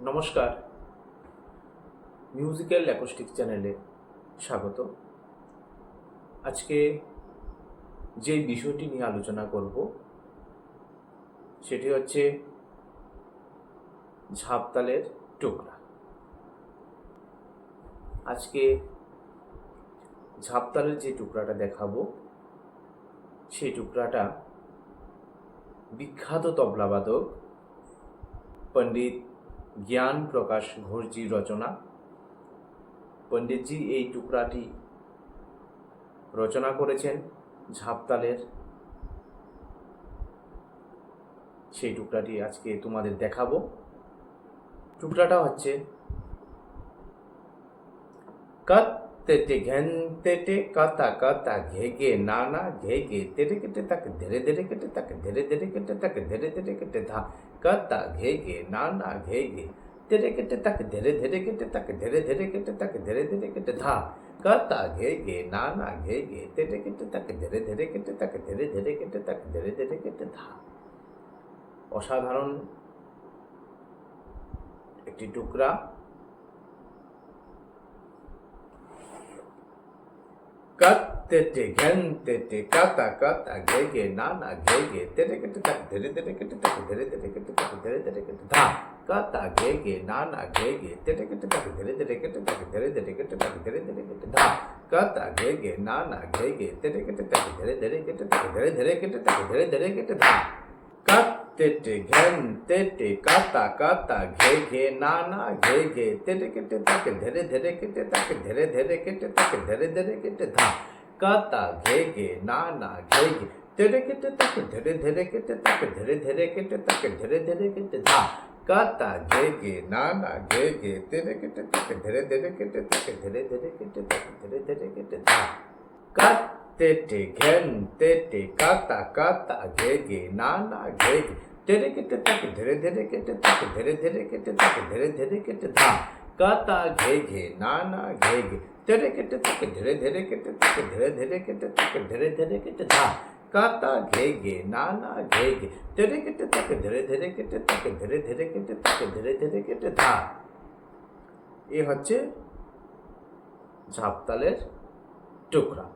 নমস্কার। Musical acoustic চ্যানেলে স্বাগত। আজকে যে বিষয়টি নিয়ে আলোচনা করব, সেটি হচ্ছে ঝাপতালের টুকরা। আজকে ঝাপতালের যে টুকরাটা দেখাবো, সেই টুকরাটা বিখ্যাত তবলাবাদক পণ্ডিত জ্ঞান প্রকাশ ঘোষজির রচনা। পণ্ডিতজি এই টুকরাটি রচনা করেছেন ঝাপতালের। সেই টুকরাটি আজকে তোমাদের দেখাবো। টুকরাটা হচ্ছে কত তেটে ঘেন তেটে কাতা কাতা ঘেগে নানা ঘেগে তেরে কেটে তাকে ধীরে ধীরে কেটে তাকে ধীরে ধীরে কেটে তাকে ধীরে ধীরে কেটে ধা কাতা ঘেগে নানা ঘেগে তেরে কেটে তাকে ধীরে ধীরে কেটে তাকে ধীরে ধীরে কেটে তাকে ধীরে ধীরে কেটে ধা কাতা ঘেগে নানা ঘেগে তেরে কেটে তাকে ধীরে ধীরে কেটে তাকে ধীরে ধীরে কেটে তাকে ধীরে ধীরে কেটে ধা অসাধারণ একটি টুকরা কত্তেটে ঘন্তেটে কাতা কাতা ঘেগে নানা ঘেগে তেরে কেটে তাক ধীরে ধীরে কেটে তাকে ধীরে ধীরে কেটে তাকে ধীরে ধীরে কেটে ধা কাতা ঘেগে নানা ঘেগে তেরে কেটে তাকে ধীরে ধীরে কেটে তাকে ধীরে ধীরে কেটে তাকে ধীরে ধীরে কেটে ধা কাতা ঘেগে নানা ঘেগে তেরে কেটে তাকে ধীরে ধীরে কেটে তাকে ধীরে ধীরে কেটে তাকে ধীরে ধীরে কেটে ধা কত্তেটে ঘন্তেটে কাতা কাতা ঘেগে নানা ঘেগে তেরে কেটে তাকে ধীরে ধীরে কেটে তাকে ধীরে ধীরে কেটে তাকে ধীরে ধীরে কেটে ধা কাতা ঘেগে নানা ঘেগে তেরে কেটে তাকে ধীরে ধীরে কেটে তাকে ধীরে ধীরে কেটে তাকে ধীরে ধীরে কেটে ধা কাতা ঘেগে নানা ঘেগে তেরে কেটে তাকে ধীরে ধীরে কেটে তাকে ধীরে ধীরে কেটে তাকে ধীরে ধীরে কেটে ধা কাত তেটে ঘেন তেটে কাতা কাতা ঘেগে নানা ঘেগে তেরে কেটে তাকে ধীরে ধীরে কেটে তাকে ধীরে ধীরে কেটে তাকে ধীরে ধীরে কেটে ধা কাতা ঘেগে নানা ঘেগে তেরে কেটে তাকে ধীরে ধীরে কেটে তাকে ধীরে ধীরে কেটে তাকে ধীরে ধীরে কেটে ধা কাতা ঘেগে নানা ঘেগে তেরে কেটে তাকে ধীরে ধীরে কেটে তাকে ধীরে ধীরে কেটে তাকে ধীরে ধীরে কেটে ধা এ হচ্ছে ঝাপতালের টুকরা তালি খালি দিয়ে কীভাবে করব প্রথম আমি ঠেকাটা বলছি দেন না দেন দেন না তেন না দেন দেন না তেটে ঘেন তেটে কাতা কাতা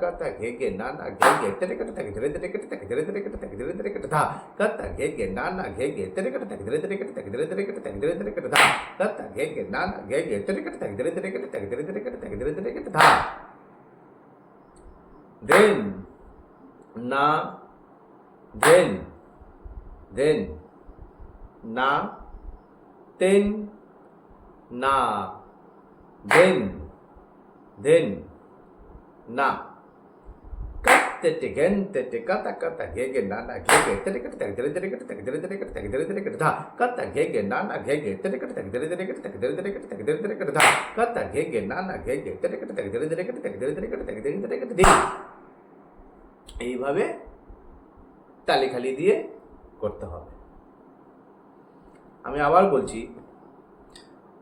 কাতা ঘেগে নানা ঘেগে তেরে কেটে থাকে ধীরে ধীরে কেটে থাকে ধীরে ধীরে কেটে থাকে ধীরে ধীরে কেটে ধা কাতা ঘেগে নানা ঘেগে তেরে কেটে থাকে ধীরে ধীরে কেটে থাকে ধীরে ধীরে কেটে থাকে ধীরে ধীরে কেটে ধা দেন না দেন দেন না তেন না দেন দেন না তেটে ঘেন তেটে কাতা কাতা ঘেগে নানা ঘেগে তেরে কেটে থাকে ধীরে ধীরে কেটে থাকে ধীরে ধীরে কেটে থাকে ধীরে ধীরে কেটে ধা কাতা ঘেগে নানা ঘেগে কেটে ধীরে এইভাবে তালি খালি দিয়ে করতে হবে আমি আবার বলছি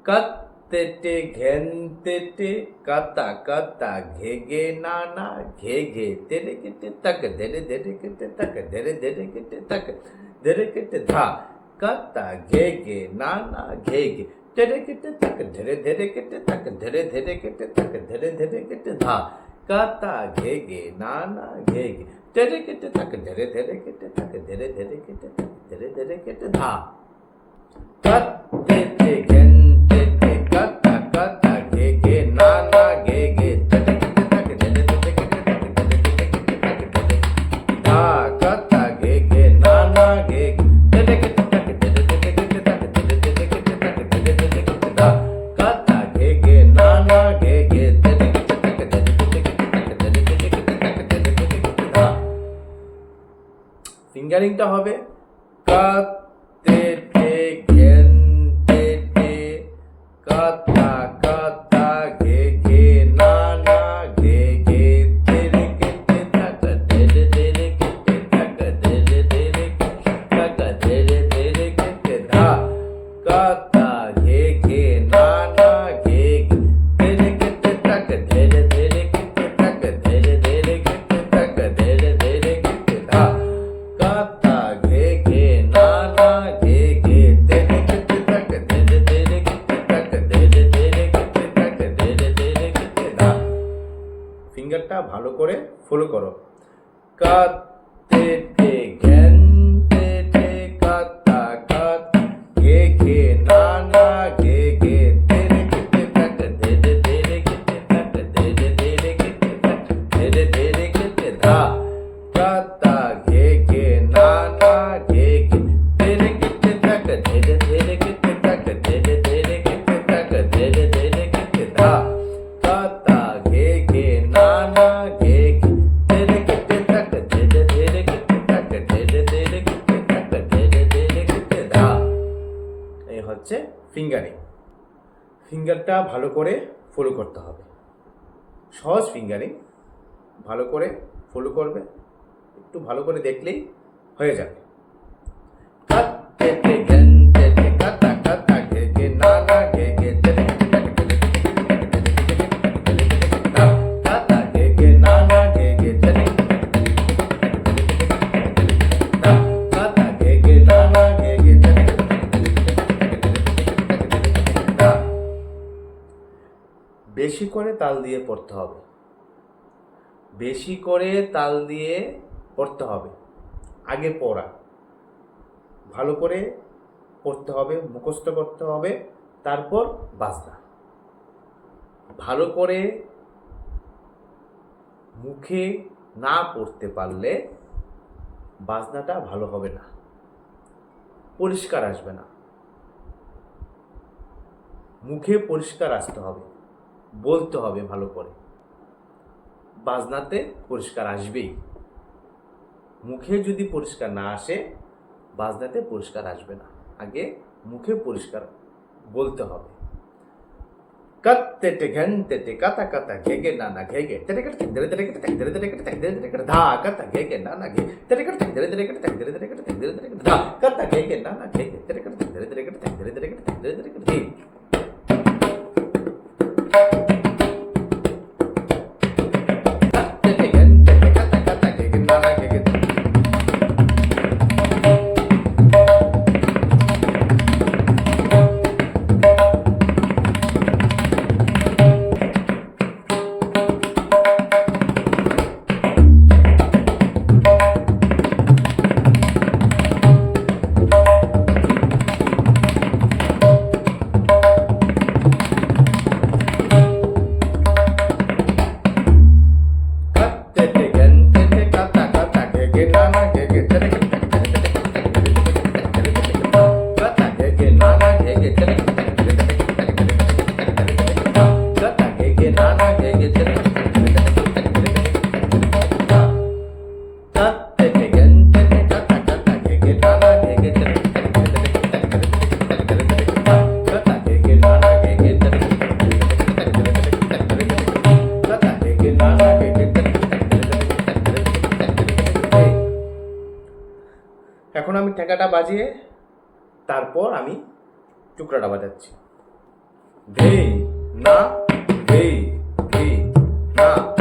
কাত তেটে ঘেন তেটে কাতা কাতা ঘেগে নানা ঘেগে তেরে কেটে তাক ধেরে ধেরে কেটে তাক ধেরে ধেরে কেটে তাক ধেরে কেটে ধা কাতা ঘেগে নানা ঘেগে তেরে কেটে তাক ধেরে ধেরে কেটে তাক ধেরে ধেরে কেটে তাক ধেরে ধেরে কেটে ধা কাতা ঘেগে নানা ঘেগে তেরে কেটে তাক ধেরে ধেরে কেটে তাক ধেরে ধেরে কেটে তাক ধেরে ধেরে কেটে ধা কাত তেটে ঘেন তেটে ভালো করে ফলো করো। কাত ফিঙ্গারটা ভালো করে ফলো করতে হবে। সহজ ফিঙ্গারিং ভালো করে ফলো করবে, একটু ভালো করে দেখলেই হয়ে যাবে। বেশি করে তাল দিয়ে পড়তে হবে। বেশি করে তাল দিয়ে পড়তে হবে। আগে পড়া। ভালো করে পড়তে হবে, মুখস্থ করতে হবে, তারপর বাজনা। ভালো করে মুখে না পড়তে পারলে বাজনাটা ভালো হবে না। পরিষ্কার আসবে না। মুখে পরিষ্কার আসতে হবে। বলতে হবে ভালো করে বাজনাতে পরিষ্কার আসবেই মুখে যদি পরিষ্কার না আসে বাজনাতে পরিষ্কার আসবে না আগে মুখে পরিষ্কার বলতে হবে কত্তেটে ঘেন্টেটে কাতা কাতা ঘেগে না না ঘেগে তেরে কেটে থাক ধরে ধরে কেটে থাক ধরে ধরে কেটে থাক ধরে ধরে কেটে ধা কাতা ঘেগে না না ঘেগে তেরে কেটে থাক ধরে ধরে কেটে থাক ধরে ধরে কেটে থাক ধরে ধরে কেটে ধা কাতা ঘেগে না না ঘেগে তেরে কেটে থাক ধরে ধরে কেটে থাক ধরে ধরে কেটে থাক ধরে ধরে কেটে ঠেকাটা বাজিয়ে তারপর আমি টুকরাটা বাজাচ্ছি। ধে না ধে ধে না।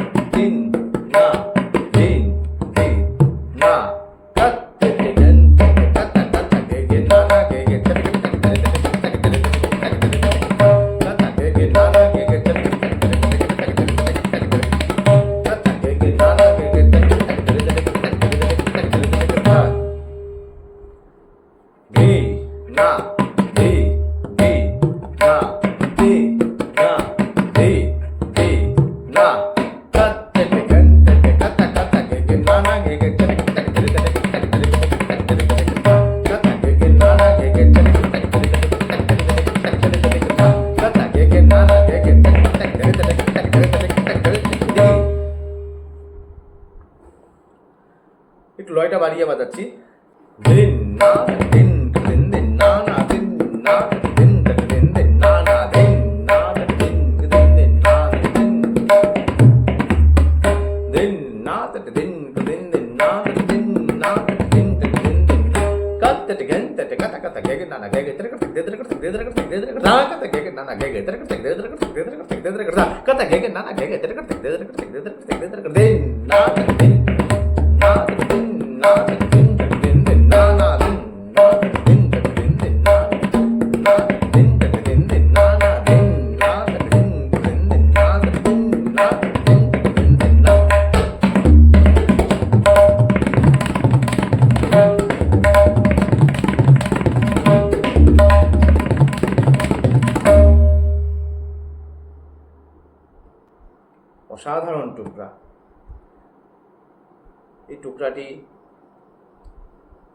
এই টুকরাটি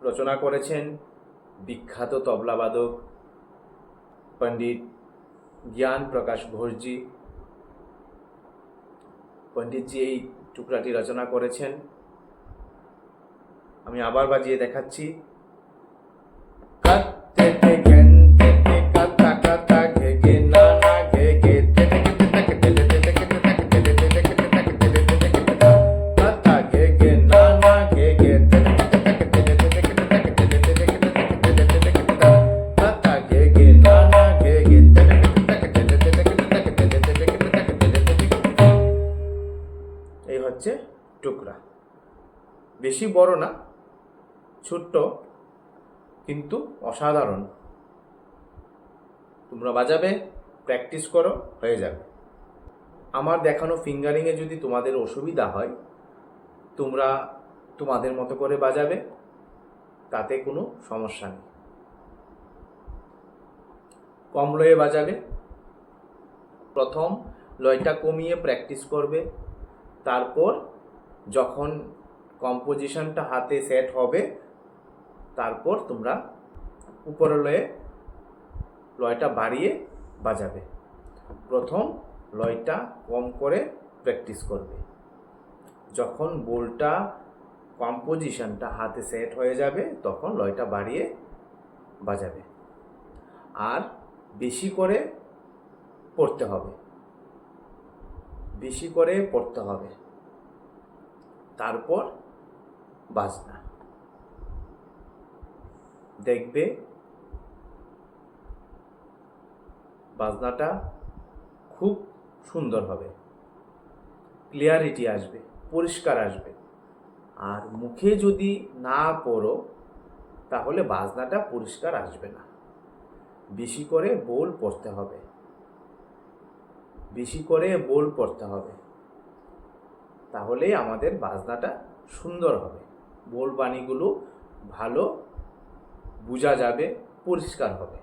রচনা করেছেন বিখ্যাত তবলাবাদক পণ্ডিত জ্ঞান প্রকাশ ঘোষজি। পণ্ডিতজি এই টুকরাটি রচনা করেছেন। আমি আবার বাজিয়ে দেখাচ্ছি। ছোট্ট, কিন্তু অসাধারণ। তোমরা বাজাবে, প্র্যাকটিস করো, হয়ে যাবে। আমার দেখানো ফিঙ্গারিংয়ে যদি তোমাদের অসুবিধা হয়, তোমরা তোমাদের মতো করে বাজাবে, তাতে কোনো সমস্যা নেই। কম লয়ে বাজাবে। প্রথম লয়টা কমিয়ে প্র্যাকটিস করবে। তারপর যখন কম্পোজিশনটা হাতে সেট হবে তারপর তোমরা উপরে লয়ে লয়টা বাড়িয়ে বাজাবে। প্রথম লয়টা কম করে প্র্যাকটিস করবে। যখন বোলটা কম্পোজিশনটা হাতে সেট হয়ে যাবে, তখন লয়টা বাড়িয়ে বাজাবে। আর বেশি করে পড়তে হবে। বেশি করে পড়তে হবে। তারপর বাজনা। দেখবে বাজনাটা খুব সুন্দর হবে। ক্লিয়ারিটি আসবে, পরিষ্কার আসবে। আর মুখে যদি না পড়ো, তাহলে বাজনাটা পরিষ্কার আসবে না। বেশি করে বোল পড়তে হবে। বেশি করে বোল পড়তে হবে। তাহলেই আমাদের বাজনাটা সুন্দর হবে। বোল বাণীগুলো ভালো বোঝা যাবে পরিষ্কার হবে।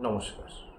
নমস্কার।